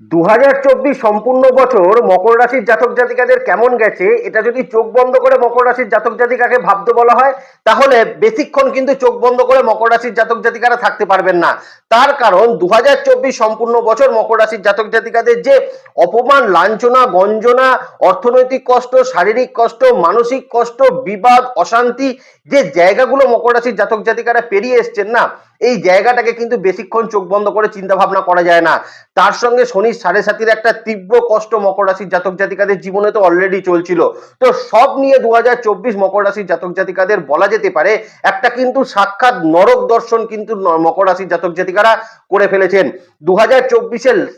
দু হাজার চব্বিশ সম্পূর্ণ বছর মকর রাশির জাতক জাতিকাদের কেমন গেছে, এটা যদি চোখ বন্ধ করে মকর রাশির জাতক জাতিকাকে ভাবতে বলা হয়, তাহলে বেশিক্ষণ কিন্তু চোখ বন্ধ করে মকর রাশির জাতক জাতিকারা থাকতে পারবেন না। তার কারণ দু হাজার চব্বিশ সম্পূর্ণ বছর মকর রাশির জাতক জাতিকাদের যে অপমান, লাঞ্ছনা, গঞ্জনা, অর্থনৈতিক কষ্ট, শারীরিক কষ্ট, মানসিক কষ্ট, বিবাদ, অশান্তি, যে জায়গাগুলো মকর রাশির জাতক জাতিকারা পেরিয়ে এসছেন না এই জায়গাটাকে কিন্তু বেশিক্ষণ চোখ বন্ধ করে চিন্তা ভাবনা করা যায় না। তার সঙ্গে শনির সাড়ে সাতির একটা তীব্র কষ্ট মকর রাশির জাতক জাতিকাদের জীবনে তো অলরেডি চলছিল। তো সব নিয়ে দু হাজার চব্বিশ মকর রাশির জাতক জাতিকাদের বলা যেতে পারে, একটা কিন্তু সাক্ষাৎ নরক দর্শন কিন্তু মকর রাশির জাতক জাতিকারা করে ফেলেছেন। দু হাজার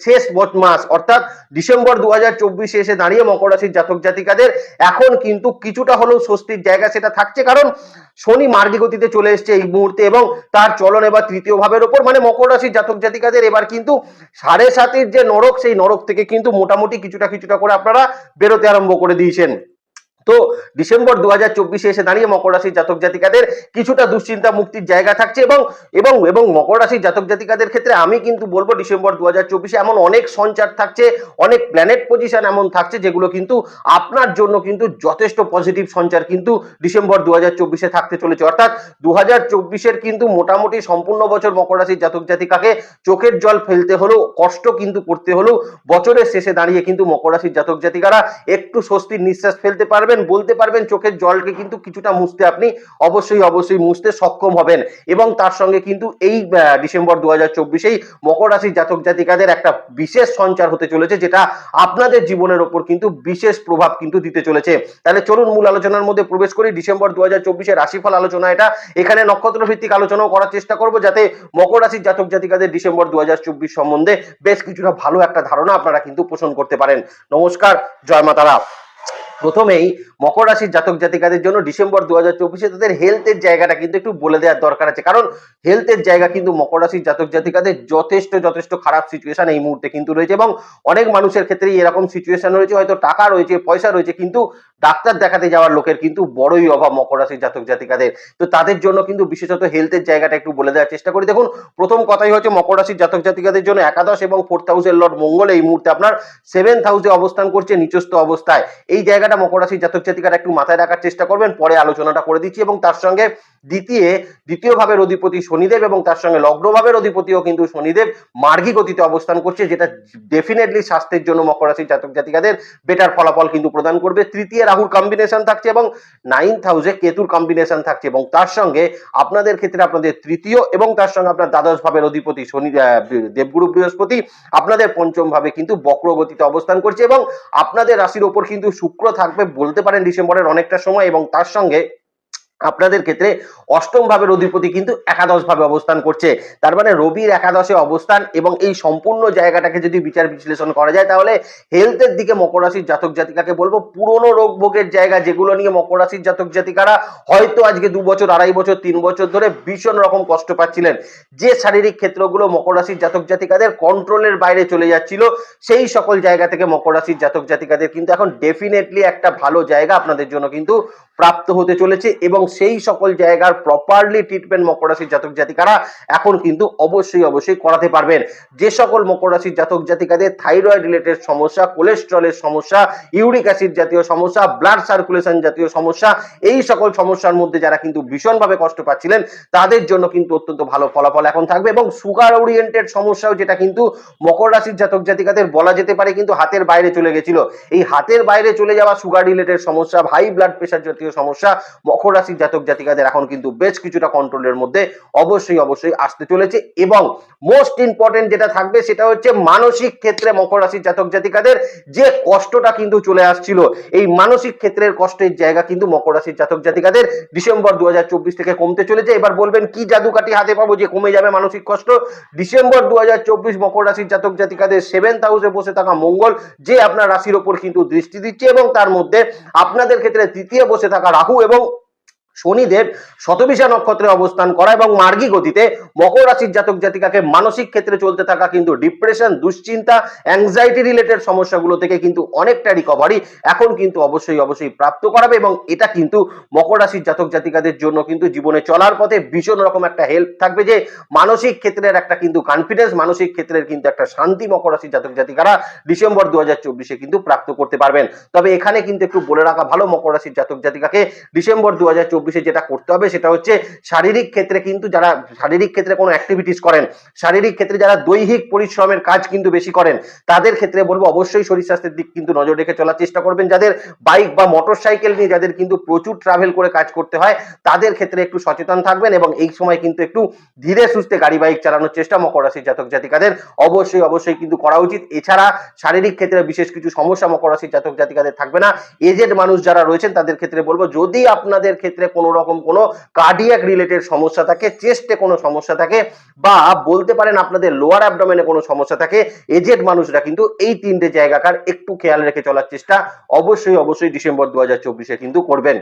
শেষ মাস, অর্থাৎ ডিসেম্বর দু হাজার এসে দাঁড়িয়ে মকর রাশির জাতক জাতিকাদের এখন কিন্তু কিছুটা হলেও স্বস্তির জায়গা সেটা থাকছে। কারণ শনি মার্গী গতিতে চলে এসছে এই মুহূর্তে এবং তার চলন এবার তৃতীয় ভাবের ওপর মানে মকর রাশির জাতক জাতিকাদের, এবার কিন্তু সাড়ে সাতের যে নরক, সেই নরক থেকে কিন্তু মোটামুটি কিছুটা কিছুটা করে আপনারা বেরোতে আরম্ভ করে দিয়েছেন। তো ডিসেম্বর দু হাজার চব্বিশে এসে দাঁড়িয়ে মকর রাশির জাতক জাতিকাদের কিছুটা দুশ্চিন্তা মুক্তির জায়গা থাকছে এবং এবং এবং মকর রাশির জাতক জাতিকাদের ক্ষেত্রে আমি কিন্তু বলব ডিসেম্বর দু হাজার চব্বিশে এমন অনেক সঞ্চার থাকছে, অনেক প্ল্যানেট পজিশন এমন থাকছে যেগুলো কিন্তু আপনার জন্য কিন্তু যথেষ্ট পজিটিভ সঞ্চার কিন্তু ডিসেম্বর দু হাজার চব্বিশে থাকতে চলেছে। অর্থাৎ দু হাজার চব্বিশের কিন্তু মোটামুটি সম্পূর্ণ বছর মকর রাশির জাতক জাতিকাকে চোখের জল ফেলতে হলেও কষ্ট কিন্তু করতে হলেও বছরের শেষে দাঁড়িয়ে কিন্তু মকর রাশির জাতক জাতিকারা একটু স্বস্তির নিঃশ্বাস ফেলতে পারবেন, বলতে পারবেন, চোখের জলকে কিন্তু কিছুটা মুছতে আপনি অবশ্যই অবশ্যই মুছতে সক্ষম হবেন। এবং তার সঙ্গে কিন্তু এই ডিসেম্বর দু হাজার চব্বিশেই মকর রাশির জাতক জাতিকাদের একটা বিশেষ সঞ্চার হতে চলেছে, যেটা আপনাদের জীবনের ওপর কিন্তু বিশেষ প্রভাব কিন্তু দিতে চলেছে। তাহলে চলুন, মূল আলোচনার মধ্যে প্রবেশ করি। ডিসেম্বর দু হাজার চব্বিশের রাশিফল আলোচনা এটা। এখানে নক্ষত্র ভিত্তিক আলোচনাও করার চেষ্টা করব, যাতে মকর রাশির জাতক জাতিকাদের ডিসেম্বর দু হাজার চব্বিশ সম্বন্ধে বেশ কিছুটা ভালো একটা ধারণা আপনারা কিন্তু পোষণ করতে পারেন। নমস্কার, জয় মাতারা। প্রথমেই মকর রাশির জাতক জাতিকাদের জন্য ডিসেম্বর দু হাজার চব্বিশে তাদের হেলথের জায়গাটা কিন্তু একটু বলে দেওয়ার দরকার আছে। কারণ হেলথের জায়গা কিন্তু মকর রাশির জাতক জাতিকাদের যথেষ্ট যথেষ্ট খারাপ সিচুয়েশন এই মুহূর্তে কিন্তু রয়েছে এবং অনেক মানুষের ক্ষেত্রেই এরকম সিচুয়েশন রয়েছে। হয়তো টাকা রয়েছে, পয়সা রয়েছে, কিন্তু ডাক্তার দেখাতে যাওয়ার লোকের কিন্তু বড়ই অভাব মকর রাশির জাতক জাতিকাদের। তো তাদের জন্য কিন্তু বিশেষত হেলথের জায়গাটা একটু বলে দেওয়ার চেষ্টা করি। দেখুন, প্রথম কথাই হচ্ছে মকর রাশির জাতক জাতিকাদের জন্য একাদশ এবং ফোর্থ হাউসের লর্ড মঙ্গল এই মুহূর্তে আপনার সেভেন্থ হাউসে অবস্থান করছে নিচস্থ অবস্থায়। এই জায়গাটা মকর রাশির জাতক জাতিকারা একটু মাথায় রাখার চেষ্টা করবেন। পরে আলোচনাটা করে দিচ্ছি এবং তার সঙ্গে দ্বিতীয় দ্বিতীয় ভাবের অধিপতি শনিদেব এবং তার সঙ্গে লগ্ন ভাবের অধিপতিও কিন্তু শনিদেব মার্গী গতিতে অবস্থান করছে, যেটা ডেফিনেটলি স্বাস্থ্যের জন্য মকর রাশির জাতক জাতিকাদের বেটার ফলাফল কিন্তু প্রদান করবে। তৃতীয় রাহুর কম্বিনেশন থাকছে এবং নাইন্থ হাউসে কেতুর কম্বিনেশন থাকছে এবং তার সঙ্গে আপনাদের ক্ষেত্রে আপনাদের তৃতীয় এবং তার সঙ্গে আপনার দ্বাদশ ভাবের অধিপতি শনি দেবগুরু বৃহস্পতি আপনাদের পঞ্চম ভাবে কিন্তু বক্রগতিতে অবস্থান করছে এবং আপনাদের রাশির ওপর কিন্তু শুক্র থাকবে বলতে পারেন ডিসেম্বরের অনেকটা সময় এবং তার সঙ্গে আপনাদের ক্ষেত্রে অষ্টম ভাবের অধিপতি কিন্তু একাদশ ভাবে অবস্থান করছে। তার মানে রবির একাদশে অবস্থান এবং এই সম্পূর্ণ জায়গাটাকে যদি বিচার বিশ্লেষণ করা যায়, তাহলে হেলথের দিকে মকর রাশির জাতক জাতিকাকে বলব। পুরনো রোগ ভোগের জায়গা যেগুলো নিয়ে মকর রাশির জাতক জাতিকারা হয়তো আজকে দু বছর, আড়াই বছর, তিন বছর ধরে ভীষণ রকম কষ্ট পাচ্ছিলেন। যে শারীরিক ক্ষেত্রগুলো মকর রাশির জাতক জাতিকাদের কন্ট্রোলের বাইরে চলে যাচ্ছিল, সেই সকল জায়গা থেকে মকর রাশির জাতক জাতিকাদের কিন্তু এখন ডেফিনেটলি একটা ভালো জায়গা আপনাদের জন্য কিন্তু প্রাপ্ত হতে চলেছে এবং সেই সকল জায়গার প্রপারলি ট্রিটমেন্ট মকর রাশির জাতক জাতিকারা এখন কিন্তু অবশ্যই অবশ্যই করাতে পারবেন। যে সকল মকর রাশির জাতক জাতিকাদের থাইরয়েড রিলেটেড সমস্যা কোলেস্ট্রলের সমস্যা ইউরিক অ্যাসিড জাতীয় সমস্যা ব্লাড সার্কুলেশন জাতীয় সমস্যা, এই সকল সমস্যার মধ্যে যারা কিন্তু ভীষণভাবে কষ্ট পাচ্ছিলেন, তাদের জন্য কিন্তু অত্যন্ত ভালো ফলাফল এখন থাকবে এবং সুগার ওরিয়েন্টেড সমস্যাও যেটা কিন্তু মকর রাশির জাতক জাতিকাদের বলা যেতে পারে কিন্তু হাতের বাইরে চলে গেছিল। এই হাতের বাইরে চলে যাওয়া সুগার রিলেটেড সমস্যা হাই ব্লাড প্রেশার জাতীয় সমস্যা মকর রাশির জাতক জাতিকাদের এখন কিন্তু বেশ কিছুটা কন্ট্রোলের মধ্যে অবশ্যই অবশ্যই আসতে চলেছে এবং মোস্ট ইম্পর্টেন্ট যেটা থাকবে সেটা হচ্ছে মানসিক ক্ষেত্রে মকর রাশির জাতক জাতিকাদের যে কষ্টটা কিন্তু চলে আসছিল, এই মানসিক ক্ষেত্রের কষ্টের জায়গা কিন্তু মকর রাশির জাতক জাতিকাদের ডিসেম্বর দুহাজার চব্বিশ থেকে কমতে চলেছে। এবার বলবেন, কি জাদুকাঠি হাতে পাবো যে কমে যাবে মানসিক কষ্ট? ডিসেম্বর দু হাজার চব্বিশ মকর রাশির জাতক জাতিকাদের সেভেন্থ হাউসে বসে থাকা মঙ্গল, যে আপনার রাশির ওপর কিন্তু দৃষ্টি দিচ্ছে এবং তার মধ্যে আপনাদের ক্ষেত্রে তৃতীয় বসে থাকা রাহু এবং শনিদেব শতবিশা নক্ষত্রে অবস্থান করা এবং মার্গী গতিতে মকর রাশির জাতক জাতিকাকে মানসিক ক্ষেত্রে চলতে থাকা কিন্তু ডিপ্রেশন দুশ্চিন্তা অ্যাংজাইটি রিলেটেড সমস্যাগুলো থেকে কিন্তু অনেকটা রিকভারি এখন কিন্তু অবশ্যই অবশ্যই প্রাপ্ত করাবে এবং এটা কিন্তু মকর রাশির জাতক জাতিকাদের জন্য কিন্তু জীবনে চলার পথে ভীষণ রকম একটা হেল্প থাকবে যে মানসিক ক্ষেত্রের একটা কিন্তু কনফিডেন্স মানসিক ক্ষেত্রের কিন্তু একটা শান্তি মকর রাশির জাতক জাতিকারা ডিসেম্বর দু চব্বিশে কিন্তু প্রাপ্ত করতে পারবেন। তবে এখানে কিন্তু একটু বলে রাখা ভালো, মকর রাশির জাতক জাতিকাকে ডিসেম্বর দু হাজার চব্বিশে যেটা করতে হবে সেটা হচ্ছে শারীরিক ক্ষেত্রে কিন্তু যারা, শারীরিক ক্ষেত্রে কোনো অ্যাক্টিভিটিস করেন, শারীরিক ক্ষেত্রে যারা দৈহিক পরিশ্রমের কাজ কিন্তু বেশি করেন, তাদের ক্ষেত্রে বলব অবশ্যই শরীর স্বাস্থ্যের দিক কিন্তু নজর রেখে চলার চেষ্টা করবেন। যাদের বাইক বা মোটর সাইকেল নিয়ে যাদের কিন্তু প্রচুর ট্রাভেল করে কাজ করতে হয়, তাদের ক্ষেত্রে একটু সচেতন থাকবেন এবং এই সময় কিন্তু একটু ধীরে সুস্থে গাড়ি বাইক চালানোর চেষ্টা মকর রাশির জাতক জাতিকাদের অবশ্যই অবশ্যই কিন্তু করা উচিত। এছাড়া শারীরিক ক্ষেত্রে বিশেষ কিছু সমস্যা মকর রাশির জাতক জাতিকাদের থাকবে না। এজেড মানুষ যারা রয়েছেন তাদের ক্ষেত্রে বলব, যদি আপনাদের ক্ষেত্রে কোনো রকম কোনো কার্ডিয়াক রিলেটেড সমস্যা থাকে চেস্টে কোনো সমস্যা থাকে বা বলতে পারেন আপনাদের লোয়ার অ্যাবডোমেনে কোনো সমস্যা থাকে এজেড মানুষরা কিন্তু এই তিনটে জায়গাকার একটু খেয়াল রেখে চলার চেষ্টা অবশ্যই অবশ্যই ডিসেম্বর দু হাজার কিন্তু করবেন।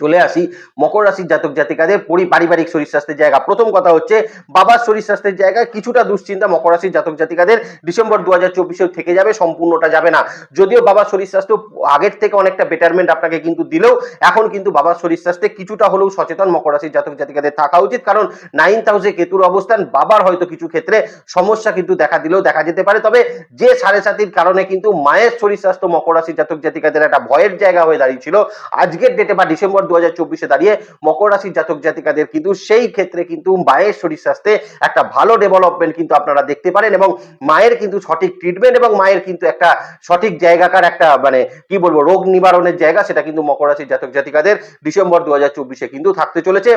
চলে আসি মকর রাশির জাতক জাতিকাদের পরি, পারিবারিক শরীর স্বাস্থ্যের জায়গা। প্রথম কথা হচ্ছে, বাবার শরীর স্বাস্থ্যের জায়গায় কিছুটা দুশ্চিন্তা মকর রাশির জাতক জাতিকাদের ডিসেম্বর দু হাজার চব্বিশেও থেকে যাবে, সম্পূর্ণটা যাবে না। যদিও বাবার শরীর স্বাস্থ্য আগের থেকে অনেকটা বেটারমেন্ট আপনাকে কিন্তু দিলেও, এখন কিন্তু বাবার শরীর স্বাস্থ্যে কিছুটা হলেও সচেতন মকর রাশির জাতক জাতিকাদের থাকা উচিত। কারণ নাইন হাউসে কেতুর অবস্থান, বাবার হয়তো কিছু ক্ষেত্রে সমস্যা কিন্তু দেখা দিলেও দেখা যেতে পারে। তবে যে সাড়ে সাতির কারণে কিন্তু মায়ের শরীর স্বাস্থ্য মকর রাশির জাতক জাতিকাদের একটা ভয়ের জায়গা হয়ে দাঁড়িয়েছিল। আজকের ডেটে বা ডিসেম্বর দু চব্বিশে দাঁড়িয়ে মকর রাশির জাতক জাতিকাদের কিন্তু সেই ক্ষেত্রে কিন্তু মায়ের শরীর স্বাস্থ্যে একটা ভালো ডেভেলপমেন্ট কিন্তু আপনারা দেখতে পারেন এবং মায়ের কিন্তু সঠিক ট্রিটমেন্ট এবং মায়ের কিন্তু একটা সঠিক জায়গাকার একটা মানে কি বলব রোগ নিবারণের জায়গা সেটা কিন্তু মকর রাশির জাতক জাতিকাদের ডিসেম্বর দু হাজার চব্বিশে কিন্তু থাকতে চলেছে।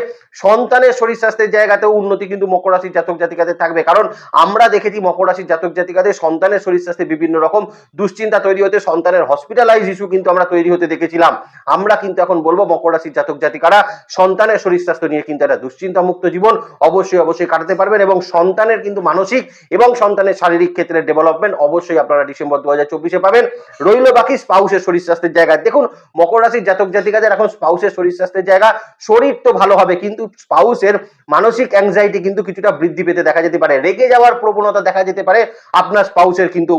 সন্তানের শরীর স্বাস্থ্যের জায়গাতেও উন্নতি কিন্তু মকর রাশির জাতক জাতিকাদের থাকবে কারণ আমরা দেখেছি মকর রাশির জাতক জাতিকাদের সন্তানের শরীর স্বাস্থ্যে বিভিন্ন রকম দুশ্চিন্তা তৈরি হতে সন্তানের হসপিটালাইজ ইস্যু কিন্তু আমরা তৈরি হতে দেখেছিলাম। আমরা কিন্তু এখন বলব মকর রাশির জাতক জাতিকারা সন্তানের শরীর স্বাস্থ্য নিয়ে কিন্তু একটা দুশ্চিন্তা মুক্ত জীবন অবশ্যই অবশ্যই কাটাতে পারবেন এবং সন্তানের কিন্তু মানসিক এবং সন্তানের শারীরিক ক্ষেত্রে ডেভেলপমেন্ট অবশ্যই আপনারা ডিসেম্বর দু হাজার চব্বিশে পাবেন। রইল বাকি স্পাউসের শরীর স্বাস্থ্যের জায়গায় দেখুন, মকর রাশির জাতক জাতিকাদের এখন স্পাউসের শরীর স্বাস্থ্যের জায়গা। শরীর তো ভালো হবে, কিন্তু স্পাউসের মানসিক অ্যাংজাইটি কিন্তু কিছুটা বৃদ্ধি পেতে দেখা যেতে পারে। রেগে যাওয়ার প্রবণতা দেখা যেতে পারে। আপনার স্পাউসের কিন্তু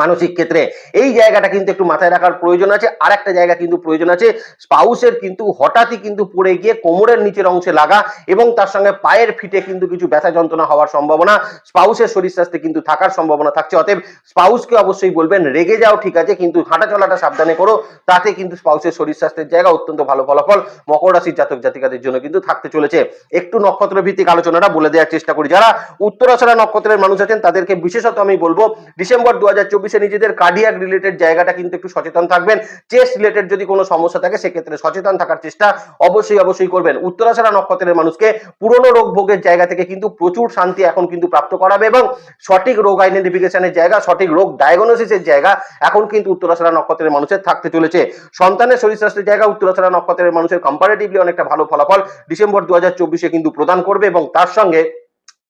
মানসিক ক্ষেত্রে। এই জায়গাটা কিন্তু একটু মাথায় রাখার প্রয়োজন আছে। আর একটা জায়গা কিন্তু প্রয়োজন আছে, স্পাউসের কিন্তু হঠাৎই কিন্তু পড়ে গিয়ে কোমরের নিচের অংশে লাগা এবং তার সঙ্গে পায়ের ফিটে কিন্তু কিছু ব্যথা যন্ত্রণা হওয়ার সম্ভাবনা, স্পাউসের শরীর স্বাস্থ্যে কিন্তু থাকার সম্ভাবনা থাকছে। অতএব স্পাউসকে অবশ্যই বলবেন, রেগে যাও, ঠিক আছে, কিন্তু হাঁটা চলাটা সাবধানে করো। তাতে কিন্তু স্পাউসের শরীর স্বাস্থ্যের জায়গা অত্যন্ত ভালো ফলাফল মকর রাশির জাতক জাতিকাদের জন্য কিন্তু থাকতে চলেছে। একটু নক্ষত্র ভিত্তিক আলোচনাটা বলে দেওয়ার চেষ্টা করি। যারা উত্তরাছড়া নক্ষত্রের মানুষ আছেন, তাদেরকে বিশেষত আমি বলব, ডিসেম্বর দু হাজার চব্বিশ চব্বিশে নিজেদের কার্ডিয়াক রিলেটেড জায়গাটা কিন্তু একটু সচেতন থাকবেন। চেস্ট রিলেটেড যদি কোনো সমস্যা থাকে, সেক্ষেত্রে সচেতন থাকার চেষ্টা অবশ্যই অবশ্যই করবেন। উত্তরাছড়া নক্ষত্রের মানুষকে পুরনো রোগ ভোগের জায়গা থেকে কিন্তু প্রচুর শান্তি এখন কিন্তু প্রাপ্ত করাবে এবং সঠিক রোগ আইডেন্টিফিকেশনের জায়গা, সঠিক রোগ ডায়াগনোসিসের জায়গা এখন কিন্তু উত্তরাছড়া নক্ষত্রের মানুষের থাকতে চলেছে। সন্তানের শরীর স্বাস্থ্যের জায়গা উত্তরাছড়া নক্ষত্রের মানুষের কম্পারেটিভলি অনেকটা ভালো ফলাফল ডিসেম্বর দু হাজার কিন্তু প্রদান করবে এবং তার সঙ্গে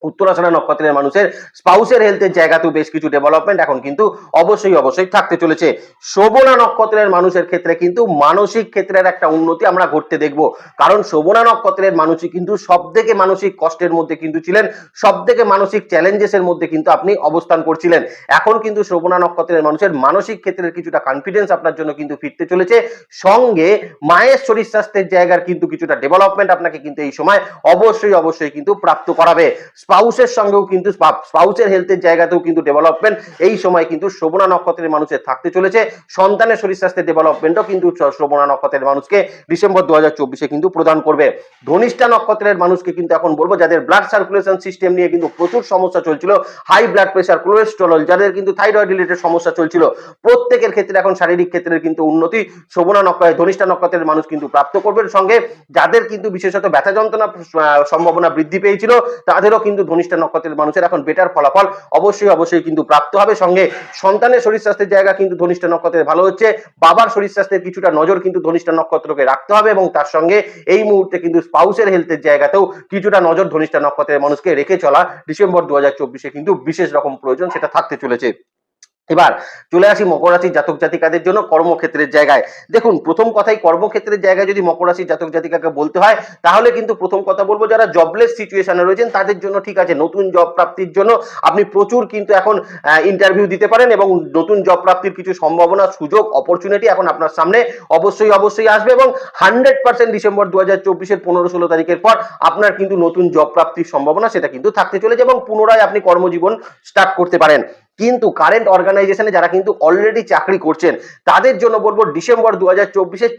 উত্তরাষাঢ়া নক্ষত্রের মানুষের স্পাউসের হেলথের জায়গাতেও বেশ কিছু ডেভেলপমেন্ট এখন কিন্তু অবশ্যই অবশ্যই থাকতে চলেছে। শোভনা নক্ষত্রের মানুষের ক্ষেত্রে কিন্তু মানসিক ক্ষেত্রের একটা উন্নতি আমরা ঘটতে দেখব। কারণ শোভনা নক্ষত্রের মানুষই কিন্তু সব থেকে মানসিক কষ্টের মধ্যে কিন্তু ছিলেন সব থেকে মানসিক চ্যালেঞ্জেসের মধ্যে কিন্তু আপনি অবস্থান করছিলেন। এখন কিন্তু শোভনা নক্ষত্রের মানুষের মানসিক ক্ষেত্রের কিছুটা কনফিডেন্স আপনার জন্য কিন্তু ফিরতে চলেছে। সঙ্গে মায়ের শরীর স্বাস্থ্যের জায়গার কিন্তু কিছুটা ডেভেলপমেন্ট আপনাকে কিন্তু এই সময় অবশ্যই অবশ্যই কিন্তু প্রাপ্ত করাবে। স্পাউসের সঙ্গেও কিন্তু স্পাউসের হেলথের জায়গাতেও কিন্তু ডেভেলপমেন্ট এই সময় কিন্তু শ্রবণা নক্ষত্রের মানুষের থাকতে চলেছে। সন্তানের শরীর স্বাস্থ্যের ডেভেলপমেন্টও কিন্তু শ্রবণা নক্ষত্রের মানুষকে ডিসেম্বর দু হাজার কিন্তু প্রদান করবে। ধনিষ্ঠা নক্ষত্রের মানুষকে কিন্তু এখন বলব, যাদের ব্লাড সার্কুলেশন সিস্টেম নিয়ে কিন্তু প্রচুর সমস্যা চলছিল হাই ব্লাড প্রেশার কোলেস্টেরল যাদের কিন্তু থাইরয়েড রিলেটেড সমস্যা চলছিল, প্রত্যেকের ক্ষেত্রে এখন শারীরিক ক্ষেত্রের কিন্তু উন্নতি শোভনা নক্ষত্র ধনিষ্ঠা নক্ষত্রের মানুষ কিন্তু প্রাপ্ত করবেন সঙ্গে যাদের কিন্তু বিশেষত ব্যথা যন্ত্রণা সম্ভাবনা বৃদ্ধি পেয়েছিল, তাদেরও কিন্তু ধনিষ্ঠা নক্ষত্রের মানুষের এখন বেটার ফলাফল অবশ্যই অবশ্যই কিন্তু প্রাপ্ত হবে। সঙ্গে সন্তানের শরীর স্বাস্থ্যের জায়গা কিন্তু ধনিষ্ঠা নক্ষত্রের ভালো হচ্ছে। বাবার শরীর স্বাস্থ্যের কিছুটা নজর কিন্তু ধনিষ্ঠা নক্ষত্রকে রাখতে হবে এবং তার সঙ্গে এই মুহূর্তে কিন্তু স্পাউসের হেলথের জায়গাতেও কিছুটা নজর ধনিষ্ঠা নক্ষত্রের মানুষকে রেখে চলা ডিসেম্বর দু হাজার কিন্তু বিশেষ রকম প্রয়োজন সেটা থাকতে চলেছে। এবার চলে আসি মকর রাশির জাতক জাতিকাদের জন্য কর্মক্ষেত্রের জায়গায়। দেখুন, প্রথম কথাই কর্মক্ষেত্রের জায়গায় যদি মকর রাশির জাতক জাতিকাকে বলতে হয়, তাহলে কিন্তু প্রথম কথা বলব যারা জবলেস সিচুয়েশনে রয়েছেন, তাদের জন্য ঠিক আছে, নতুন জব প্রাপ্তির জন্য আপনি প্রচুর কিন্তু এখন ইন্টারভিউ দিতে পারেন এবং নতুন জব প্রাপ্তির কিছু সম্ভাবনা, সুযোগ অপরচুনিটি এখন আপনার সামনে অবশ্যই অবশ্যই আসবে এবং হান্ড্রেড পার্সেন্ট ডিসেম্বর দু হাজার চব্বিশের পনেরো ষোলো তারিখের পর আপনার কিন্তু নতুন জব প্রাপ্তির সম্ভাবনা সেটা কিন্তু থাকতে চলেছে এবং পুনরায় আপনি কর্মজীবন স্টার্ট করতে পারেন। কিন্তু কারেন্ট অর্গানাইজেশনে যারা কিন্তু অলরেডি চাকরি করছেন, তাদের জন্য বলব ডিসেম্বর দু হাজার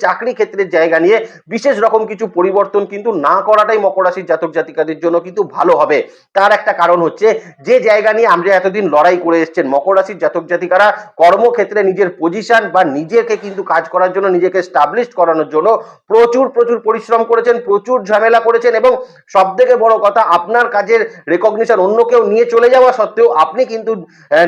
চাকরি ক্ষেত্রের জায়গা নিয়ে বিশেষ রকম কিছু পরিবর্তন কিন্তু না করাটাই মকর রাশির জাতক জাতিকাদের জন্য কিন্তু ভালো হবে। তার একটা কারণ হচ্ছে যে জায়গা নিয়ে আমরা এতদিন লড়াই করে এসেছেন, মকর রাশির জাতক জাতিকারা কর্মক্ষেত্রে নিজের পজিশন বা নিজেকে কিন্তু কাজ করার জন্য, নিজেকে স্টাবলিশ করানোর জন্য প্রচুর প্রচুর পরিশ্রম করেছেন, প্রচুর ঝামেলা করেছেন এবং সব থেকে বড় কথা, আপনার কাজের রেকগনিশন অন্য কেউ নিয়ে চলে যাওয়া সত্ত্বেও আপনি কিন্তু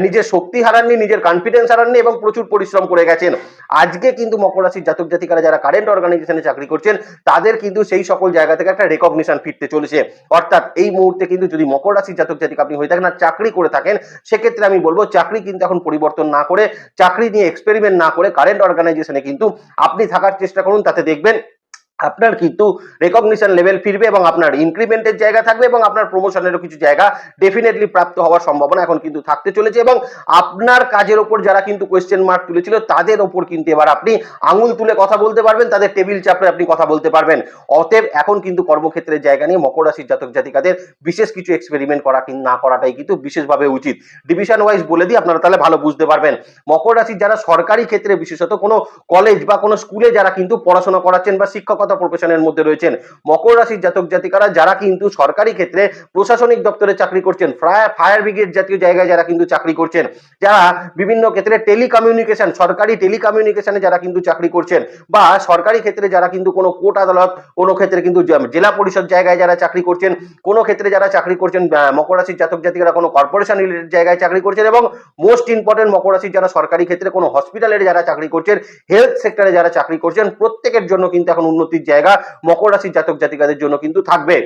নিজের শক্তি হারাননি, নিজের কনফিডেন্স হারাননি এবং প্রচুর পরিশ্রম করে গেছেন। আজকে কিন্তু মকর রাশির জাতক জাতিকারা যারা কারেন্ট অর্গানাইজেশনে চাকরি করছেন, তাদের কিন্তু সেই সকল জায়গা থেকে একটা রেকগনিশন ফিরতে চলেছে। অর্থাৎ এই মুহূর্তে কিন্তু যদি মকর রাশির জাতক জাতিকা আপনি হয়ে থাকেন আর চাকরি করে থাকেন, সেক্ষেত্রে আমি বলব চাকরি কিন্তু এখন পরিবর্তন না করে, চাকরি নিয়ে এক্সপেরিমেন্ট না করে কারেন্ট অর্গানাইজেশনে কিন্তু আপনি থাকার চেষ্টা করুন, তাতে দেখবেন আপনার কিন্তু রেকগনিশন লেভেল ফিরবে এবং আপনার ইনক্রিমেন্টের জায়গা থাকবে এবং আপনার প্রমোশনেরও কিছু জায়গা ডেফিনেটলি প্রাপ্ত হওয়ার সম্ভাবনা এখন কিন্তু থাকতে চলেছে এবং আপনার কাজের ওপর যারা কিন্তু কোয়েশ্চেন মার্ক তুলেছিল, তাদের ওপর কিন্তু এবার আপনি আঙুল তুলে কথা বলতে পারবেন, তাদের টেবিল চাপে আপনি কথা বলতে পারবেন। অতএব এখন কিন্তু কর্মক্ষেত্রের জায়গা নিয়ে মকর রাশির জাতক জাতিকাদের বিশেষ কিছু এক্সপেরিমেন্ট করা না করাটাই কিন্তু বিশেষভাবে উচিত। ডিভিশন ওয়াইজ বলে দিই, আপনারা তাহলে ভালো বুঝতে পারবেন। মকর রাশির যারা সরকারি ক্ষেত্রে বিশেষত কোনো কলেজ বা কোনো স্কুলে যারা কিন্তু পড়াশোনা করাচ্ছেন বা শিক্ষকতা প্রফেশনের মধ্যে রয়েছেন মকর রাশির জাতক জাতিকারা, যারা কিন্তু সরকারি ক্ষেত্রে প্রশাসনিক দপ্তরে চাকরি করছেন ফায়ার ব্রিগেড জাতীয় জায়গায় যারা কিন্তু চাকরি করছেন, যারা বিভিন্ন ক্ষেত্রে টেলিকমিউনিকেশন সরকারি টেলিকমিউনিকেশনে যারা কিন্তু চাকরি করছেন বা সরকারি ক্ষেত্রে যারা কিন্তু কোনো কোর্ট আদালত, কোনো ক্ষেত্রে কিন্তু জেলা পরিষদ জায়গায় যারা চাকরি করছেন, কোনো ক্ষেত্রে যারা চাকরি করছেন মকর রাশির জাতক জাতিকারা কোনো কর্পোরেশন রিলেটেড জায়গায় চাকরি করছেন এবং মোস্ট ইম্পর্টেন্ট মকর রাশির যারা সরকারি ক্ষেত্রে কোনো হসপিটালের যারা চাকরি করছেন হেলথ সেক্টরে যারা চাকরি করছেন, প্রত্যেকের জন্য কিন্তু এখন জায়গা মকর রাশির জাতক জাতিকাদের জন্য কিন্তু থাকবে।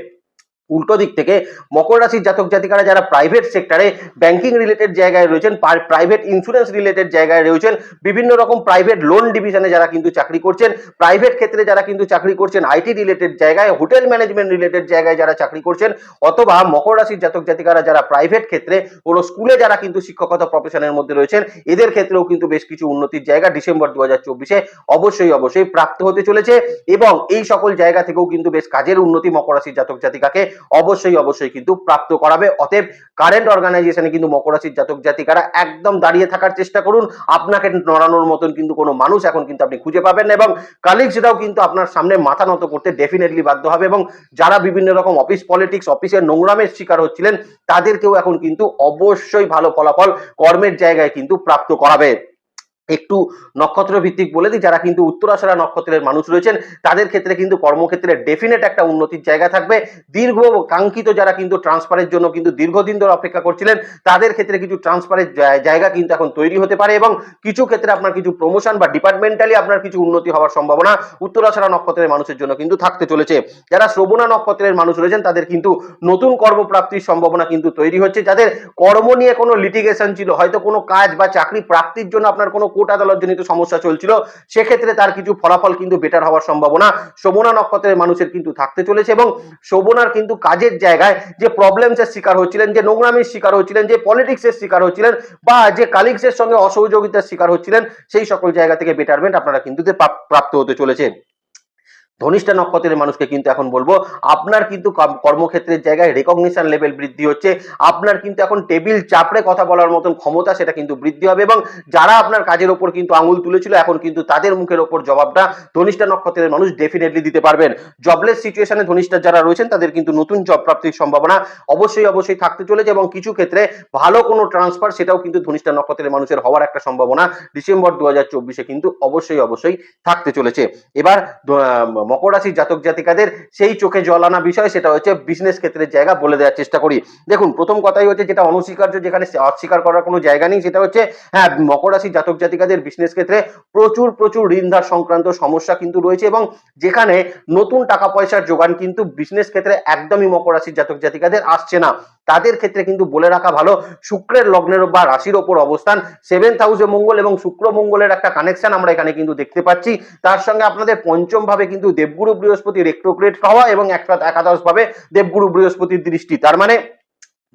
উল্টো দিক থেকে মকর রাশির জাতক জাতিকারা যারা প্রাইভেট সেক্টরে ব্যাংকিং রিলেটেড জায়গায় রয়েছেন প্রাইভেট ইন্স্যুরেন্স রিলেটেড জায়গায় রয়েছেন, বিভিন্ন রকম প্রাইভেট লোন ডিভিশনে যারা কিন্তু চাকরি করছেন প্রাইভেট ক্ষেত্রে যারা কিন্তু চাকরি করছেন আইটি রিলেটেড জায়গায় হোটেল ম্যানেজমেন্ট রিলেটেড জায়গায় যারা চাকরি করছেন, অথবা মকর রাশির জাতক জাতিকারা যারা প্রাইভেট ক্ষেত্রে, কোনো স্কুলে যারা কিন্তু শিক্ষকতা প্রফেশনের মধ্যে রয়েছেন, এদের ক্ষেত্রেও কিন্তু বেশ কিছু উন্নতির জায়গা ডিসেম্বর দু হাজার চব্বিশে অবশ্যই অবশ্যই প্রাপ্ত হতে চলেছে এবং এই সকল জায়গা থেকেও কিন্তু বেশ কাজের উন্নতি মকর রাশির জাতক জাতিকাকে অবশ্যই অবশ্যই কিন্তু প্রাপ্ত করাবে। অতএব কারেন্ট অর্গানাইজেশনে কিন্তু মকর রাশির জাতক জাতিকারা একদম দাঁড়িয়ে থাকার চেষ্টা করুন। আপনাকে নড়ানোর মতন কিন্তু কোনো মানুষ এখন কিন্তু আপনি খুঁজে পাবেন এবং কালিগসরাও কিন্তু আপনার সামনে মাথা নত করতে ডেফিনেটলি বাধ্য হবে এবং যারা বিভিন্ন রকম অফিস পলিটিক্স অফিসের নোংরামের শিকার হচ্ছিলেন, তাদেরকেও এখন কিন্তু অবশ্যই ভালো ফলাফল কর্মের জায়গায় কিন্তু প্রাপ্ত করাবে। একটু নক্ষত্র ভিত্তিক বলে দিই, যারা কিন্তু উত্তরাশারা নক্ষত্রের মানুষ রয়েছেন, তাদের ক্ষেত্রে কিন্তু কর্মক্ষেত্রে ডেফিনেট একটা উন্নতির জায়গা থাকবে। দীর্ঘ কাঙ্ক্ষিত যারা কিন্তু ট্রান্সফারের জন্য কিন্তু দীর্ঘদিন ধরে অপেক্ষা করছিলেন, তাদের ক্ষেত্রে কিছু ট্রান্সফারের জায়গা কিন্তু এখন তৈরি হতে পারে এবং কিছু ক্ষেত্রে আপনার কিছু প্রমোশন বা ডিপার্টমেন্টালি আপনার কিছু উন্নতি হওয়ার সম্ভাবনা উত্তরাশারা নক্ষত্রের মানুষের জন্য কিন্তু থাকতে চলেছে। যারা শ্রবণা নক্ষত্রের মানুষ রয়েছেন, তাদের কিন্তু নতুন কর্মপ্রাপ্তির সম্ভাবনা কিন্তু তৈরি হচ্ছে, যাদের কর্ম নিয়ে কোনো লিটিগেশন ছিল, হয়তো কোনো কাজ বা চাকরি প্রাপ্তির জন্য আপনার কোনো কোর্ট আদালত জনিত সমস্যা চলছিল, সেক্ষেত্রে তার কিছু ফলাফল কিন্তু বেটার হওয়ার সম্ভাবনা শোভনা নক্ষত্রের মানুষের কিন্তু থাকতে চলেছে এবং শোভনার কিন্তু কাজের জায়গায় যে প্রবলেমসের শিকার হচ্ছিলেন, যে নোংরামির শিকার হচ্ছিলেন, যে পলিটিক্সের শিকার হচ্ছিলেন বা যে কালিগসের সঙ্গে অসহযোগিতার শিকার হচ্ছিলেন, সেই সকল জায়গা থেকে বেটারমেন্ট আপনারা কিন্তু প্রাপ্ত হতে চলেছে। ধনিষ্ঠা নক্ষত্রের মানুষকে কিন্তু এখন বলব, আপনার কিন্তু কর্মক্ষেত্রের জায়গায় রেকগনিশন লেভেল বৃদ্ধি হচ্ছে, আপনার কিন্তু এখন টেবিল চাপড়ে কথা বলার মতন ক্ষমতা সেটা কিন্তু বৃদ্ধি হবে এবং যারা আপনার কাজের ওপর কিন্তু আঙুল তুলেছিল, এখন কিন্তু তাদের মুখের ওপর জবাবটা ধনিষ্ঠা নক্ষত্রের মানুষ ডেফিনেটলি দিতে পারবেন। জবলেস সিচুয়েশনে ধনিষ্ঠা যারা রয়েছেন, তাদের কিন্তু নতুন জব প্রাপ্তির সম্ভাবনা অবশ্যই অবশ্যই থাকতে চলেছে এবং কিছু ক্ষেত্রে ভালো কোনো ট্রান্সফার সেটাও কিন্তু ধনিষ্ঠা নক্ষত্রের মানুষের হওয়ার একটা সম্ভাবনা ডিসেম্বর দু হাজার কিন্তু অবশ্যই অবশ্যই থাকতে চলেছে। এবার মকর রাশির জাতক জাতিকাদের সেই চোখে জল আনা বিষয়, সেটা হচ্ছে বিজনেস ক্ষেত্রের জায়গা বলে দেওয়ার চেষ্টা করি। দেখুন, প্রথম কথাই হচ্ছে যেটা অনস্বীকার্য, যেখানে অস্বীকার করার কোনো জায়গা নেই, সেটা হচ্ছে হ্যাঁ মকর রাশির জাতক জাতিকাদের বিজনেস ক্ষেত্রে প্রচুর প্রচুর ঋণধার সংক্রান্ত সমস্যা কিন্তু রয়েছে এবং যেখানে নতুন টাকা পয়সার যোগান কিন্তু বিজনেস ক্ষেত্রে একদমই মকর রাশির জাতক জাতিকাদের আসছে না। তাদের ক্ষেত্রে কিন্তু বলে রাখা ভালো। শুক্রের লগ্নের বা রাশির ওপর অবস্থান সেভেন্থ হাউসে মঙ্গল এবং শুক্র মঙ্গলের একটা কানেকশন আমরা এখানে কিন্তু দেখতে পাচ্ছি। তার সঙ্গে আপনাদের পঞ্চম ভাবে কিন্তু দেবগুরু বৃহস্পতি রেক্টোক্রেট হওয়া এবং একটা একাদশ ভাবে দেবগুরু বৃহস্পতির দৃষ্টি। তার মানে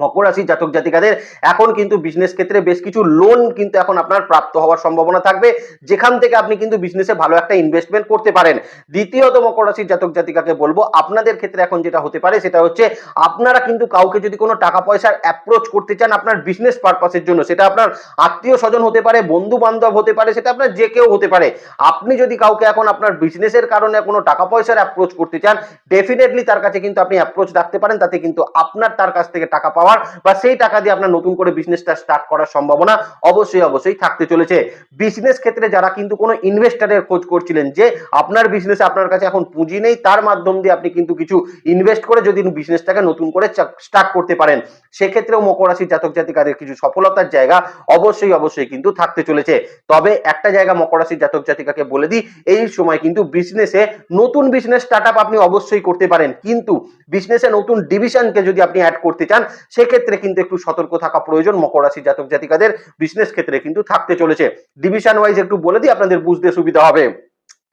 মকর রাশি জাতক জাতিকাদের। এখন কিন্তু বিজনেস ক্ষেত্রে বেশ কিছু লোন কিন্তু এখন আপনার প্রাপ্ত হওয়ার সম্ভাবনা থাকবে। যেখান থেকে আপনি কিন্তু বিজনেসে ভালো একটা ইনভেস্টমেন্ট করতে পারেন। দ্বিতীয়ত মকর রাশির জাতক জাতিকাকে বলব, আপনাদের ক্ষেত্রে এখন যেটা হতে পারে সেটা হচ্ছে, আপনারা কিন্তু কাউকে যদি কোনো টাকা পয়সার অ্যাপ্রোচ করতে চান আপনার বিজনেস পারপাসের জন্য, সেটা আপনার আত্মীয় স্বজন হতে পারে বন্ধু বান্ধব হতে পারে, সেটা আপনার যে কেউ হতে পারে। আপনি যদি কাউকে এখন আপনার বিজনেসের কারণে কোনো টাকা পয়সার অ্যাপ্রোচ করতে চান ডেফিনেটলি তার কাছে কিন্তু আপনি অ্যাপ্রোচ রাখতে পারেন, তাতে কিন্তু আপনার, তার কাছ থেকে টাকা পাওয়ার বা সেই টাকা দিয়ে আপনার নতুন করে বিজনেসটা স্টার্ট করার সম্ভাবনা অবশ্যই অবশ্যই থাকতে চলেছে। বিজনেস ক্ষেত্রে যারা কিন্তু কোনো ইনভেস্টারের খোঁজ করছিলেন যে আপনার বিজনেসে আপনার কাছে এখন পুঁজি নেই, তার মাধ্যম দিয়ে আপনি কিন্তু কিছু ইনভেস্ট করে যদি বিজনেসটাকে নতুন করে স্টার্ট করতে পারেন। সেক্ষেত্রেও মকর রাশির জাতক জাতিকাদের কিছু সফলতার জায়গা অবশ্যই অবশ্যই কিন্তু থাকতে চলেছে। তবে একটা জায়গা মকর রাশির জাতক জাতিকাকে বলে দিই, এই সময় কিন্তু বিজনেসে নতুন বিজনেস স্টার্ট আপনি অবশ্যই করতে পারেন। কিন্তু বিজনেসে নতুন ডিভিশনকে যদি আপনি অ্যাড করতে চান সেক্ষেত্রে কিন্তু একটু সতর্ক থাকা প্রয়োজন মকর রাশি জাতক জাতিকাদের বিজনেস ক্ষেত্রে কিন্তু থাকতে চলেছে। ডিভিশন ওয়াইজ একটু বলে দিই, আপনাদের বুঝতে সুবিধা হবে।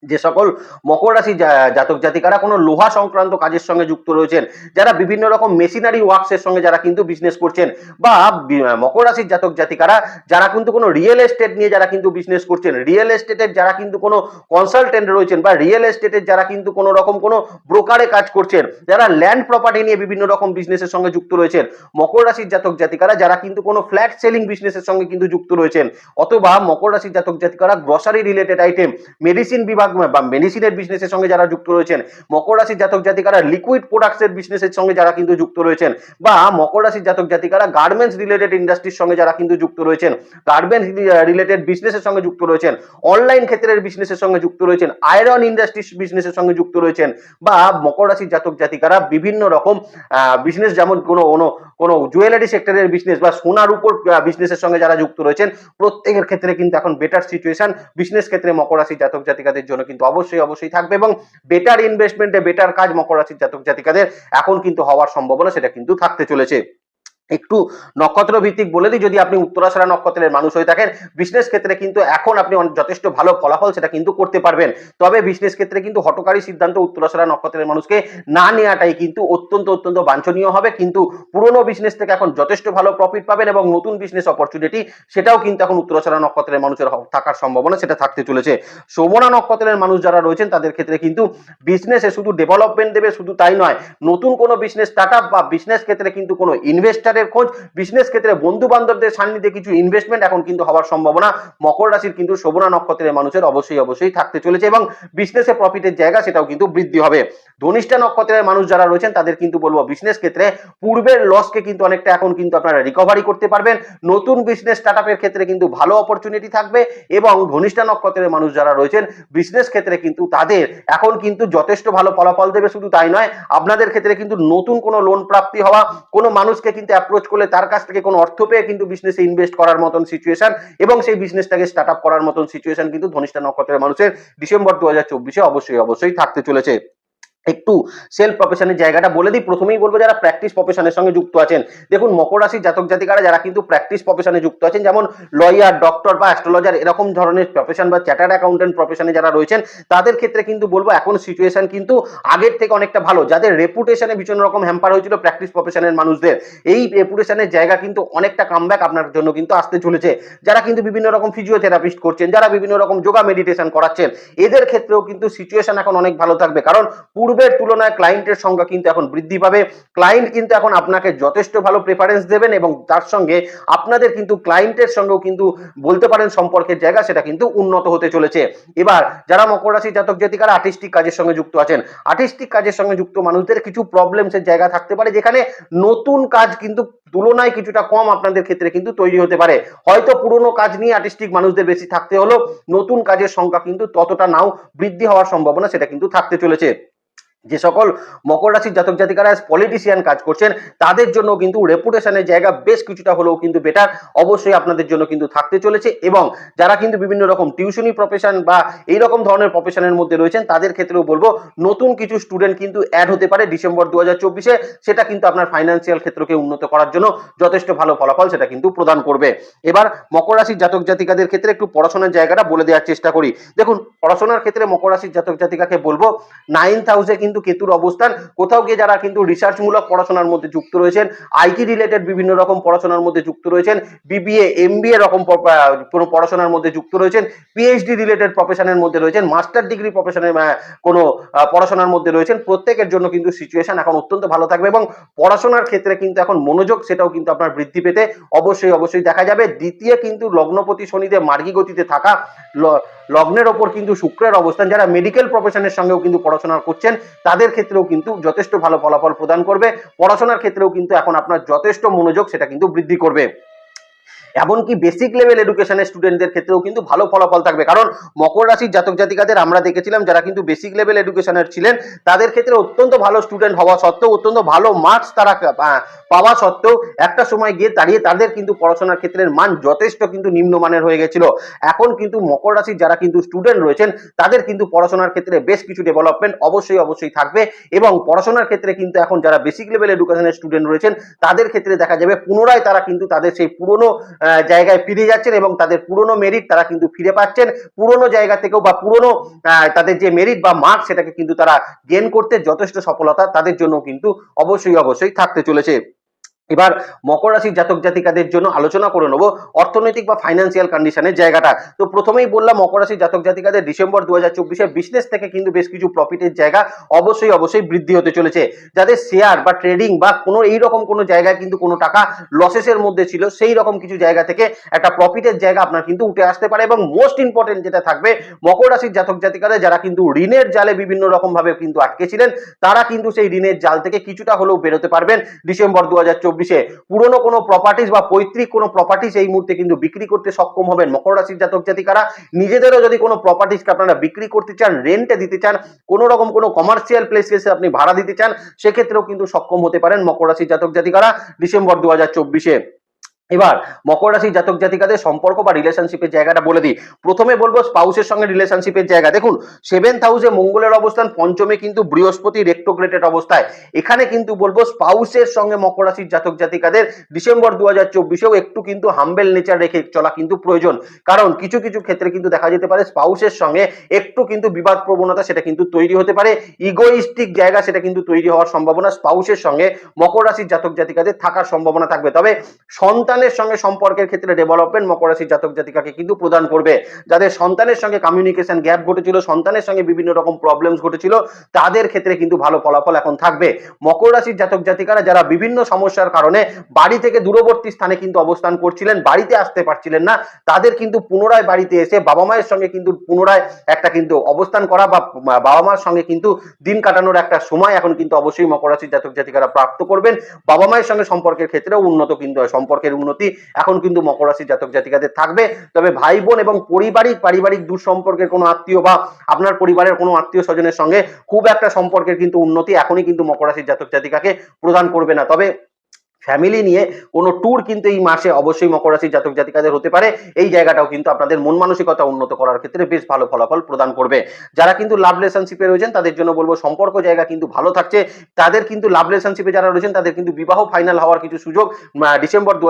যে সকল মকর রাশি জাতক জাতিকারা কোনো লোহা সংক্রান্ত কাজের সঙ্গে যুক্ত রয়েছেন, যারা বিভিন্ন রকম মেশিনারি ওয়ার্কসের সঙ্গে যারা কিন্তু বিজনেস করছেন, বা বি- মকর রাশির জাতক জাতিকারা যারা কিন্তু কোনো রিয়েল এস্টেট নিয়ে যারা কিন্তু বিজনেস করছেন রিয়েল এস্টেটের যারা কিন্তু কোনো কনসালটেন্ট রয়েছেন, বা রিয়েল এস্টেটের যারা কিন্তু কোনো রকম কোনো ব্রোকারে কাজ করছেন, যারা ল্যান্ড প্রপার্টি নিয়ে বিভিন্ন রকম বিজনেসের সঙ্গে যুক্ত রয়েছেন, মকর রাশির জাতক জাতিকারা যারা কিন্তু কোনো ফ্ল্যাট সেলিং বিজনেসের সঙ্গে কিন্তু যুক্ত রয়েছেন, অথবা মকর রাশির জাতক জাতিকারা গ্রসারি রিলেটেড আইটেম মেডিসিন বিভাগ বা মেডিসিনের বিজনেসের সঙ্গে যারা যুক্ত রয়েছেন, মকর রাশির জাতক জাতিকারা লিকুইড প্রোডাক্টসের বিজনেসের সঙ্গে যারা কিন্তু যুক্ত রয়েছেন বা মকর রাশির জাতক জাতিকারা গার্মেন্টস রিলেটেড ইন্ডাস্ট্রির সঙ্গে যারা কিন্তু যুক্ত রয়েছেন গার্মেন্টস রিলেটেড বিজনেসের সঙ্গে যুক্ত রয়েছেন অনলাইন ক্ষেত্রের বিজনেসের সঙ্গে যুক্ত রয়েছেন আয়রন ইন্ডাস্ট্রিজ বিজনেসের সঙ্গে যুক্ত রয়েছেন বা মকর রাশির জাতক জাতিকারা বিভিন্ন রকম বিজনেস যেমন কোনো কোনো কোনো জুয়েলারি সেক্টরের বিজনেস বা সোনার উপর বিজনেসের সঙ্গে যারা যুক্ত রয়েছেন, প্রত্যেকের ক্ষেত্রে কিন্তু এখন বেটার সিচুয়েশন বিজনেস ক্ষেত্রে মকর রাশির জাতক জাতিকাদের জন্য কিন্তু অবশ্যই অবশ্যই থাকবে এবং বেটার ইনভেস্টমেন্টে বেটার কাজ মকর রাশির জাতক জাতিকাদের এখন কিন্তু হওয়ার সম্ভাবনা সেটা কিন্তু থাকতে চলেছে। একটু নক্ষত্র ভিত্তিক বলে দিই, যদি আপনি উত্তরাশারা নক্ষত্রের মানুষ হয়ে থাকেন বিজনেস ক্ষেত্রে কিন্তু এখন আপনি যথেষ্ট ভালো ফলাফল সেটা কিন্তু করতে পারবেন। তবে বিজনেস ক্ষেত্রে কিন্তু হটকারী সিদ্ধান্ত উত্তরাশারা নক্ষত্রের মানুষকে না নেওয়াটাই কিন্তু অত্যন্ত অত্যন্ত বাঞ্ছনীয় হবে। কিন্তু পুরনো বিজনেস থেকে এখন যথেষ্ট ভালো প্রফিট পাবেন এবং নতুন বিজনেস অপরচুনিটি সেটাও কিন্তু এখন উত্তরাশারা নক্ষত্রের মানুষের থাকার সম্ভাবনা সেটা থাকতে চলেছে। সোমনা নক্ষত্রের মানুষ যারা রয়েছেন, তাদের ক্ষেত্রে কিন্তু বিজনেসে শুধু ডেভেলপমেন্ট দেবে শুধু তাই নয়, নতুন কোনো বিজনেস স্টার্ট বা বিজনেস ক্ষেত্রে কিন্তু কোনো ইনভেস্টারের খোঁজ। বিজনেস ক্ষেত্রে বন্ধু বান্ধবদের সান্নিধ্যে কিছু ইনভেস্টমেন্ট এখন কিন্তু হওয়ার সম্ভাবনা। মকর রাশির কিন্তু শোভনা নক্ষত্রের মানুষের অবশ্যই অবশ্যই থাকতে চলেছে এবং বিজনেসে প্রফিটের জায়গা সেটাও কিন্তু বৃদ্ধি হবে। ধনিষ্ঠা নক্ষত্রের মানুষ যারা রয়েছেন, তাদের কিন্তু বলব বিজনেস ক্ষেত্রে পূর্বের লসকে কিন্তু অনেকটা এখন কিন্তু আপনারা রিকভারি করতে পারবেন। নতুন বিজনেস স্টার্ট ক্ষেত্রে কিন্তু ভালো অপরচুনিটি থাকবে এবং ধনিষ্ঠা নক্ষত্রের মানুষ যারা রয়েছেন বিজনেস ক্ষেত্রে কিন্তু তাদের এখন কিন্তু যথেষ্ট ভালো ফলাফল দেবে। শুধু তাই নয়, আপনাদের ক্ষেত্রে কিন্তু নতুন কোনো লোন প্রাপ্তি হওয়া, কোনো মানুষকে কিন্তু অ্যাপ্রোচ করলে তার কাছ থেকে কোনো অর্থ পেয়ে কিন্তু বিজনেসে ইনভেস্ট করার মতন সিচুয়েশন এবং সেই বিজনেসটাকে স্টার্ট আপ করার মতন সিচুয়েশন কিন্তু ধনিষ্ঠা নক্ষত্রের মানুষের ডিসেম্বর দু হাজার চব্বিশে অবশ্যই অবশ্যই থাকতে চলেছে। একটু সেলফ প্রফেশনের জায়গাটা বলে দিই। প্রথমেই বলব যারা প্র্যাকটিস প্রফেশনের সঙ্গে যুক্ত আছেন। দেখুন, মকর রাশির জাতক জাতিকারা যারা কিন্তু প্র্যাকটিস প্রফেশনে যুক্ত আছেন, যেমন লয়ার ডক্টর বা অ্যাস্ট্রোলজার এরকম ধরনের প্রফেশন বা চ্যাটার্ড অ্যাকাউন্টেন্ট প্রফেশনে যারা রয়েছেন, তাদের ক্ষেত্রে কিন্তু বলব এখন সিচুয়েশন কিন্তু আগের থেকে অনেকটা ভালো। যাদের রেপুটেশনে ভীষণ রকম হ্যাম্পার হয়েছিল প্র্যাকটিস প্রফেশনের মানুষদের, এই রেপুটেশনের জায়গা কিন্তু অনেকটা কামব্যাক আপনার জন্য কিন্তু আসতে চলেছে। যারা কিন্তু বিভিন্ন রকম ফিজিওথেরাপিস্ট করছেন, যারা বিভিন্ন রকম যোগা মেডিটেশন করাচ্ছেন, এদের ক্ষেত্রেও কিন্তু সিচুয়েশন এখন অনেক ভালো থাকবে। কারণ পূর্বের তুলনায় ক্লায়েন্টের সংখ্যা কিন্তু এখন বৃদ্ধি পাবে। ক্লায়েন্ট কিন্তু এখন আপনাকে যথেষ্ট ভালো প্রেফারেন্স দেবেন এবং তার সঙ্গে আপনাদের কিন্তু ক্লায়েন্টের সঙ্গেও কিন্তু বলতে পারেন সম্পর্কের জায়গা সেটা কিন্তু উন্নত হতে চলেছে। এবার যারা মকর রাশি জাতক জাতিকারা আর্টিস্টিক কাজের সঙ্গে যুক্ত আছেন আর্টিস্টিক কাজের সঙ্গে যুক্ত মানুষদের কিছু প্রবলেমসের জায়গা থাকতে পারে যেখানে নতুন কাজ কিন্তু তুলনায় কিছুটা কম আপনাদের ক্ষেত্রে কিন্তু তৈরি হতে পারে। হয়তো পুরনো কাজ নিয়ে আর্টিস্টিক মানুষদের বেশি থাকতে হলো নতুন কাজের সংখ্যা কিন্তু ততটা নাও বৃদ্ধি হওয়ার সম্ভাবনা সেটা কিন্তু থাকতে চলেছে। যে সকল মকর রাশির জাতক জাতিকারা পলিটিশিয়ান কাজ করছেন, তাদের জন্য কিন্তু রেপুটেশনের জায়গা বেশ কিছুটা হলেও কিন্তু বেটার অবশ্যই আপনাদের জন্য কিন্তু থাকতে চলেছে এবং যারা কিন্তু বিভিন্ন রকম টিউশনি প্রফেশন বা এই রকম ধরনের প্রফেশনের মধ্যে রয়েছেন, তাদের ক্ষেত্রেও বলব নতুন কিছু স্টুডেন্ট কিন্তু অ্যাড হতে পারে ডিসেম্বর দু হাজার সেটা কিন্তু আপনার ফাইন্যান্সিয়াল ক্ষেত্রকে উন্নত করার জন্য যথেষ্ট ভালো ফলাফল সেটা কিন্তু প্রদান করবে। এবার মকর রাশির জাতক জাতিকাদের ক্ষেত্রে একটু পড়াশোনার জায়গাটা বলে দেওয়ার চেষ্টা করি। দেখুন, পড়াশোনার ক্ষেত্রে মকর রাশির জাতক জাতিকাকে বলব নাইন্থ হাউসে কিন্তু কেতুর অবস্থান। কোথাও গিয়ে যারা কিন্তু রিসার্চমূলক পড়াশোনার মধ্যে যুক্ত রয়েছেন আইটি রিলেটেড বিভিন্ন রকম পড়াশোনার মধ্যে যুক্ত রয়েছেন বিবিএ এমবিএ রকম কোনো পড়াশোনার মধ্যে যুক্ত রয়েছেন পিএইচডি রিলেটেড প্রফেশনের মধ্যে রয়েছেন মাস্টার ডিগ্রি প্রফেশনের কোনো পড়াশোনার মধ্যে রয়েছেন, প্রত্যেকের জন্য কিন্তু সিচুয়েশন এখন অত্যন্ত ভালো থাকবে এবং পড়াশোনার ক্ষেত্রে কিন্তু এখন মনোযোগ সেটাও কিন্তু আপনার বৃদ্ধি পেতে অবশ্যই অবশ্যই দেখা যাবে। দ্বিতীয় কিন্তু লগ্নপতি শনিদেব মার্গী গতিতে থাকা লগ্নের ওপর কিন্তু শুক্রের অবস্থান, যারা মেডিকেল প্রফেশনের সঙ্গেও কিন্তু পড়াশোনা করছেন, তাদের ক্ষেত্রেও কিন্তু যথেষ্ট ভালো ফলাফল প্রদান করবে। পড়াশোনার ক্ষেত্রেও কিন্তু এখন আপনার যথেষ্ট মনোযোগ, সেটা কিন্তু বৃদ্ধি করবে। এমনকি বেসিক লেভেল এডুকেশনের স্টুডেন্টদের ক্ষেত্রেও কিন্তু ভালো ফলাফল থাকবে। কারণ মকর রাশির জাতক জাতিকাদের আমরা দেখেছিলাম, যারা কিন্তু বেসিক লেভেল এডুকেশনের ছিলেন, তাদের ক্ষেত্রে অত্যন্ত ভালো স্টুডেন্ট হওয়া সত্ত্বেও, অত্যন্ত ভালো মার্কস তারা পাওয়া সত্ত্বেও একটা সময় গিয়ে দাঁড়িয়ে তাদের কিন্তু পড়াশোনার ক্ষেত্রের মান যথেষ্ট কিন্তু নিম্নমানের হয়ে গেছিল। এখন কিন্তু মকর রাশির যারা কিন্তু স্টুডেন্ট রয়েছেন, তাদের কিন্তু পড়াশোনার ক্ষেত্রে বেশ কিছু ডেভেলপমেন্ট অবশ্যই অবশ্যই থাকবে এবং পড়াশোনার ক্ষেত্রে কিন্তু এখন যারা বেসিক লেভেল এডুকেশনের স্টুডেন্ট রয়েছেন, তাদের ক্ষেত্রে দেখা যাবে পুনরায় তারা কিন্তু তাদের সেই পুরনো জায়গায় ফিরে যাচ্ছেন এবং তাদের পুরনো মেরিট তারা কিন্তু ফিরে পাচ্ছেন। পুরনো জায়গা থেকেও বা পুরনো তাদের যে মেরিট বা মার্ক সেটাকে কিন্তু তারা গেন করতে যথেষ্ট সফলতা তাদের জন্য কিন্তু অবশ্যই অবশ্যই থাকতে চলেছে। এবার মকর রাশির জাতক জাতিকাদের জন্য আলোচনা করে নেব অর্থনৈতিক বা ফাইন্যান্সিয়াল কন্ডিশনের জায়গাটা। তো প্রথমেই বললাম মকর রাশির জাতক জাতিকাদের ডিসেম্বর দু হাজার চব্বিশে বিজনেস থেকে কিন্তু বেশ কিছু প্রফিটের জায়গা অবশ্যই অবশ্যই বৃদ্ধি হতে চলেছে। যাদের শেয়ার বা ট্রেডিং বা কোনো এইরকম কোনো জায়গায় কিন্তু কোনো টাকা লসেসের মধ্যে ছিল সেই রকম কিছু জায়গা থেকে একটা প্রফিটের জায়গা আপনার কিন্তু উঠে আসতে পারে এবং মোস্ট ইম্পর্টেন্ট যেটা থাকবে, মকর রাশির জাতক জাতিকাদের যারা কিন্তু ঋণের জালে বিভিন্ন রকম ভাবে কিন্তু আটকেছিলেন তারা কিন্তু সেই ঋণের জাল থেকে কিছুটা হলেও বেরোতে পারবেন। ডিসেম্বর দু হাজার চব্বিশ চব্বিশে পুরনো কোনো প্রপার্টিস বা পৈতৃক কোনো প্রপার্টিস এই মুহূর্তে কিন্তু বিক্রি করতে সক্ষম হবেন মকর রাশির জাতক জাতিকারা। নিজেদেরও যদি কোনো প্রপার্টিসকে আপনারা বিক্রি করতে চান রেন্টে দিতে চান, কোনো রকম কোনো কমার্শিয়াল প্লেসে আপনি ভাড়া দিতে চান, সেক্ষেত্রেও কিন্তু সক্ষম হতে পারেন মকর রাশির জাতক জাতিকারা ডিসেম্বর দু হাজার চব্বিশে। এবার মকর রাশির জাতক জাতিকাদের সম্পর্ক বা রিলেশনশিপের জায়গাটা বলে দিই। প্রথমে বলব স্পাউসের সঙ্গে রিলেশনশিপের জায়গা। দেখুন সেভেন্থ হাউসে মঙ্গলের অবস্থান, পঞ্চমে কিন্তু বৃহস্পতি রেক্টোগ্রেটেড অবস্থায়। এখানে কিন্তু বলব স্পাউসের সঙ্গে মকর রাশির জাতক জাতিকাদের ডিসেম্বর দু হাজার চব্বিশেও একটু কিন্তু হাম্বেল নেচার রেখে চলা কিন্তু প্রয়োজন। কারণ কিছু কিছু ক্ষেত্রে কিন্তু দেখা যেতে পারে স্পাউসের সঙ্গে একটু কিন্তু বিবাদ প্রবণতা সেটা কিন্তু তৈরি হতে পারে। ইগোইস্টিক জায়গা সেটা কিন্তু তৈরি হওয়ার সম্ভাবনা স্পাউসের সঙ্গে মকর রাশির জাতক জাতিকাদের থাকার সম্ভাবনা থাকবে। তবে সন্তানের সঙ্গে সম্পর্কের ক্ষেত্রে ডেভেলপমেন্ট মকর রাশির জাতক জাতিকাকে কিন্তু প্রদান করবে। যাদের সন্তানের সঙ্গে কমিউনিকেশন গ্যাপ ঘটেছিল, সন্তানের সঙ্গে বিভিন্ন রকম প্রবলেমস ঘটেছিল, তাদের ক্ষেত্রে কিন্তু ভালো ফলাফল এখন থাকবে। মকর রাশির জাতক জাতিকারা যারা বিভিন্ন সমস্যার কারণে বাড়ি থেকে দূরবর্তী স্থানে কিন্তু অবস্থান করছিলেন, বাড়িতে আসতে পারছিলেন না, তাদের কিন্তু পুনরায় বাড়িতে এসে বাবা মায়ের সঙ্গে কিন্তু পুনরায় একটা কিন্তু অবস্থান করা বা বাবা মার সঙ্গে কিন্তু দিন কাটানোর একটা সময় এখন কিন্তু অবশ্যই মকর রাশির জাতক জাতিকারা প্রাপ্ত করবেন। বাবা মায়ের সঙ্গে সম্পর্কের ক্ষেত্রেও উন্নত কিন্তু, সম্পর্কের উন্নতি এখন কিন্তু মকর রাশির জাতক জাতিকাদের থাকবে। তবে ভাই বোন এবং পরিবারিক, পারিবারিক দূর সম্পর্কের কোনো আত্মীয় বা আপনার পরিবারের কোনো আত্মীয় স্বজনের সঙ্গে খুব একটা সম্পর্কের কিন্তু উন্নতি এখনই কিন্তু মকর রাশির জাতক জাতিকাকে প্রদান করবে না। তবে ফ্যামিলি নিয়ে কোনো ট্যুর কিন্তু এই মাসে অবশ্যই মকর রাশির জাতক জাতিকাদের হতে পারে। এই জায়গাটাও কিন্তু আপনাদের মন মানসিকতা উন্নত করার ক্ষেত্রে বেশ ভালো ফলাফল প্রদান করবে। যারা কিন্তু লাভ রিলেশনশিপে রয়েছেন, তাদের জন্য বলব সম্পর্ক জায়গা কিন্তু ভালো থাকছে। তাদের কিন্তু লাভ রিলেশনশিপে যারা রয়েছেন, তাদের কিন্তু বিবাহ ফাইনাল হওয়ার কিছু সুযোগ ডিসেম্বর দু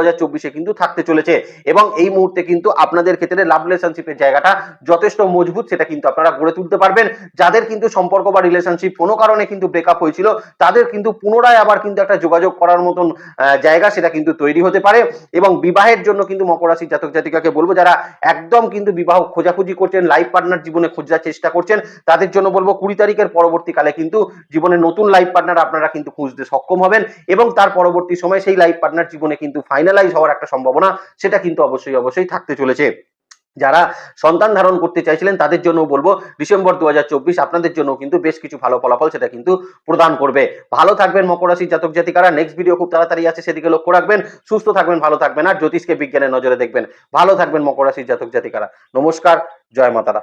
কিন্তু থাকতে চলেছে। এবং এই মুহূর্তে কিন্তু আপনাদের ক্ষেত্রে লাভ রিলেশনশিপের জায়গাটা যথেষ্ট মজবুত, সেটা কিন্তু আপনারা গড়ে তুলতে পারবেন। যাদের কিন্তু সম্পর্ক বা রিলেশনশিপ কোনো কারণে কিন্তু ব্রেকআপ হয়েছিল, তাদের কিন্তু পুনরায় আবার কিন্তু একটা যোগাযোগ করার মতন জায়গা সেটা কিন্তু তৈরি হতে পারে এবং বিবাহের জন্য কিন্তু মকর রাশির জাতক জাতিকাকে বলব, যারা একদম কিন্তু বিবাহ খোঁজাখুঁজি করছেন লাইফ পার্টনার জীবনে খোঁজার চেষ্টা করছেন, তাদের জন্য বলব কুড়ি তারিখের পরবর্তীকালে কিন্তু জীবনে নতুন লাইফ পার্টনার আপনারা কিন্তু খুঁজতে সক্ষম হবেন এবং তার পরবর্তী সময় সেই লাইফ পার্টনার জীবনে কিন্তু ফাইনালাইজ হওয়ার একটা সম্ভাবনা, সেটা কিন্তু অবশ্যই অবশ্যই থাকতে চলেছে। যারা সন্তান ধারণ করতে চাইছিলেন, তাদের জন্য বলব ডিসেম্বর দু হাজার চব্বিশ আপনাদের জন্য কিন্তু বেশ কিছু ভালো ফলাফল সেটা কিন্তু প্রদান করবে। ভালো থাকবেন মকর রাশির জাতক জাতিকারা। নেক্সট ভিডিও খুব তাড়াতাড়ি আছে সেদিকে লক্ষ্য রাখবেন। সুস্থ থাকবেন, ভালো থাকবেন। আর জ্যোতিষকে বিজ্ঞানের নজরে দেখবেন। ভালো থাকবেন মকর রাশির জাতক জাতিকারা। নমস্কার, জয় মাতারা।